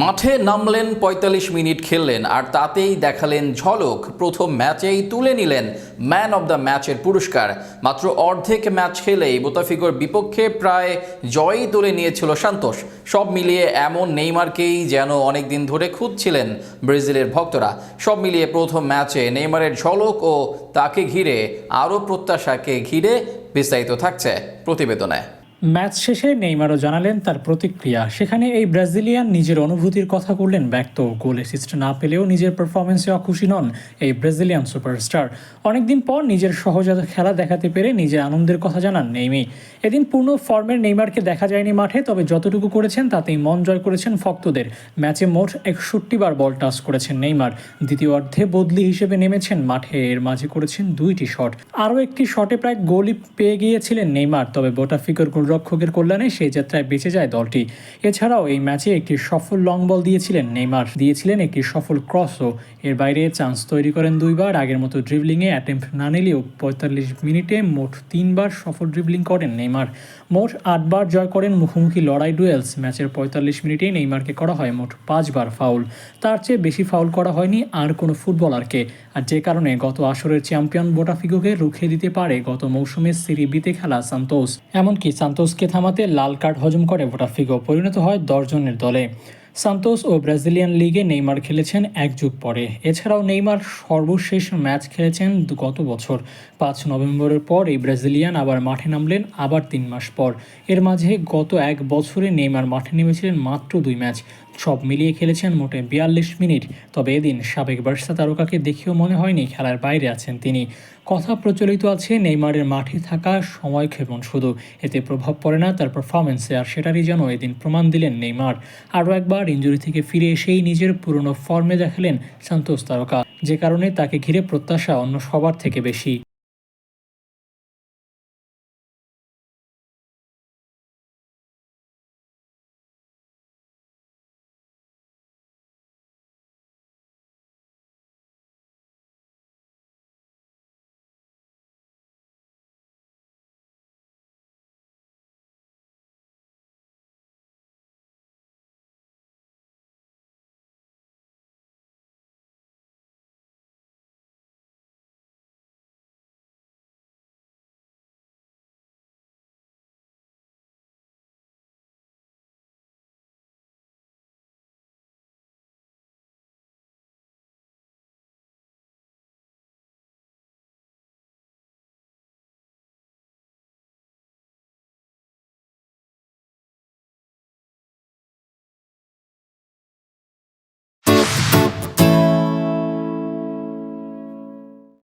মাঠে নামলেন ৪৫ মিনিট খেললেন, আর তাতেই দেখালেন ঝলক। প্রথম ম্যাচেই তুলে নিলেন ম্যান অব দ্য ম্যাচের পুরস্কার। মাত্র অর্ধেক ম্যাচ খেলেই বোতাফিগোর বিপক্ষে প্রায় জয়ই তুলে নিয়েছিল সান্তোষ। সব মিলিয়ে এমন নেইমারকেই যেন অনেক দিন ধরে খুঁজছিলেন ব্রাজিলের ভক্তরা। সব মিলিয়ে প্রথম ম্যাচে নেইমারের ঝলক ও তাকে ঘিরে আরও প্রত্যাশাকে ঘিরে বিস্তারিত থাকছে প্রতিবেদনে। ম্যাচ শেষে নেইমারও জানালেন তার প্রতিক্রিয়া। সেখানে এই ব্রাজিলিয়ান নিজের অনুভূতির কথা করলেন ব্যক্ত গোল অ্যাসিস্ট না পেলেও নিজের পারফরমেন্সে অখুশি নন এই ব্রাজিলিয়ান সুপারস্টার অনেকদিন পর নিজের সহজাত খেলা দেখাতে পেরে নিজের আনন্দের কথা জানান নেইমি। এদিন পূর্ণ ফর্মের নেইমারকে দেখা যায়নি মাঠে, তবে যতটুকু করেছেন তাতেই মন জয় করেছেন ভক্তদের। ম্যাচে মোট একষট্টি বার বল টাচ করেছেন নেইমার। দ্বিতীয় অর্ধে বদলি হিসেবে নেমেছেন মাঠে, এর মাঝে করেছেন দুইটি শট। আরও একটি শটে প্রায় গোলই পেয়ে গিয়েছিলেন নেইমার, তবে বোটাফিকর গোলরক্ষকের কল্যাণে সেই যাত্রায় বেঁচে যায় দলটি। এছাড়াও এই ম্যাচে একটি সফল লং বল দিয়েছিলেন নেইমার। দিয়েছিলেন একটি সফল ক্রসও এর বাইরে চান্স তৈরি করেন দুইবার। আগের মতো ড্রিবলিংয়ে অ্যাটেম্প না নিলেও পঁয়তাল্লিশ মিনিটে মোট তিনবার সফল ড্রিবলিং করেন নেইমার। মোট আটবার জয় করেন মুখোমুখি লড়াই ডুয়েলস ম্যাচের পঁয়তাল্লিশ মিনিটেই নেইমারকে করা হয় মোট পাঁচবার ফাউল তার চেয়ে বেশি ফাউল করা হয়নি আর কোনো ফুটবলারকে। আর যে কারণে গত আসরের চ্যাম্পিয়ন বোটাফিগোকে রুখে দিতে পারে গত মৌসুমে সিরি বিতে খেলা সান্তোস। এমনকি সান্তোসকে থামাতে লাল কার্ড হজম করে ভোটাফিগো পরিণত হয় দশজনের দলে। সান্তোস ও ব্রাজিলিয়ান লিগে নেইমার খেলেছেন এক যুগ পরে। এছাড়াও নেইমার সর্বশেষ ম্যাচ খেলেছেন গত বছর। পাঁচ নভেম্বরের পর এই ব্রাজিলিয়ান আবার মাঠে নামলেন আবার তিন মাস পর। এর মাঝে গত এক বছরে নেইমার মাঠে নেমেছিলেন মাত্র দুই ম্যাচ। সব মিলিয়ে খেলেছেন মোটে বিয়াল্লিশ মিনিট। তবে এদিন সাবেক বার্সা তারকাকে দেখেও মনে হয়নি খেলার বাইরে আছেন তিনি। কথা প্রচলিত আছে, নেইমারের মাঠে থাকা সময় ক্ষেপণ শুধু। এতে প্রভাব পড়ে না তার পারফরমেন্সে আর সেটারই যেন এদিন প্রমাণ দিলেন নেইমার। আরও একবার ইঞ্জুরি থেকে ফিরে এসেই নিজের পুরনো ফর্মে দেখালেন সন্তোষ তারকা। যে কারণে তাকে ঘিরে প্রত্যাশা অন্য সবার থেকে বেশি।